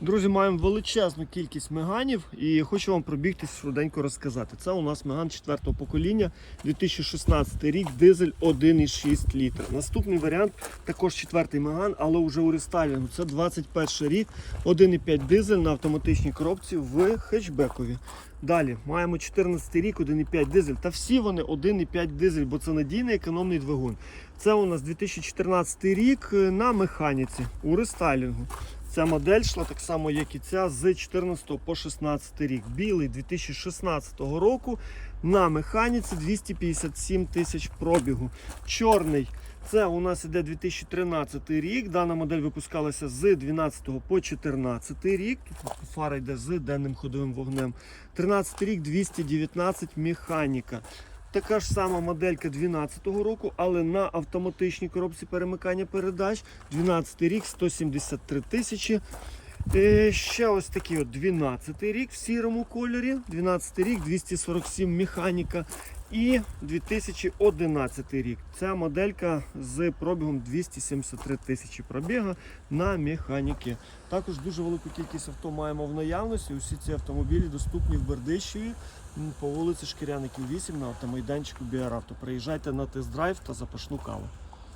Друзі, маємо величезну кількість меганів і хочу вам пробігтись швиденько розказати. Це у нас меган 4 покоління, 2016 рік, дизель 1,6 літра. Наступний варіант також четвертий меган, але вже у рестайлінгу. Це 21 рік, 1,5 дизель на автоматичній коробці в хетчбекові. Далі маємо 14 рік, 1,5 дизель. Та всі вони 1,5 дизель, бо це надійний економний двигун. Це у нас 2014 рік на механіці у рестайлінгу. Ця модель йшла так само, як і ця, з 14 по 16 рік. Білий 2016 року на механіці 257 тисяч пробігу. Чорний це у нас іде 2013 рік. Дана модель випускалася з 12 по 14 рік. Тут фара йде з денним ходовим вогнем. 13 рік 219 механіка. Така ж сама моделька 2012 року, але на автоматичній коробці перемикання передач. 12 рік 173 тисячі. І Ще ось такий от 12 рік в сірому кольорі. 12 рік 247 механіка. І 2011 рік. Ця моделька з пробігом 273 тисячі пробіга на механіки. Також дуже велику кількість авто маємо в наявності. Усі ці автомобілі доступні в Бердищеві по вулиці Шкіряників 8 на автомайданчику Біаравто. Приїжджайте на тест-драйв та запашну каву.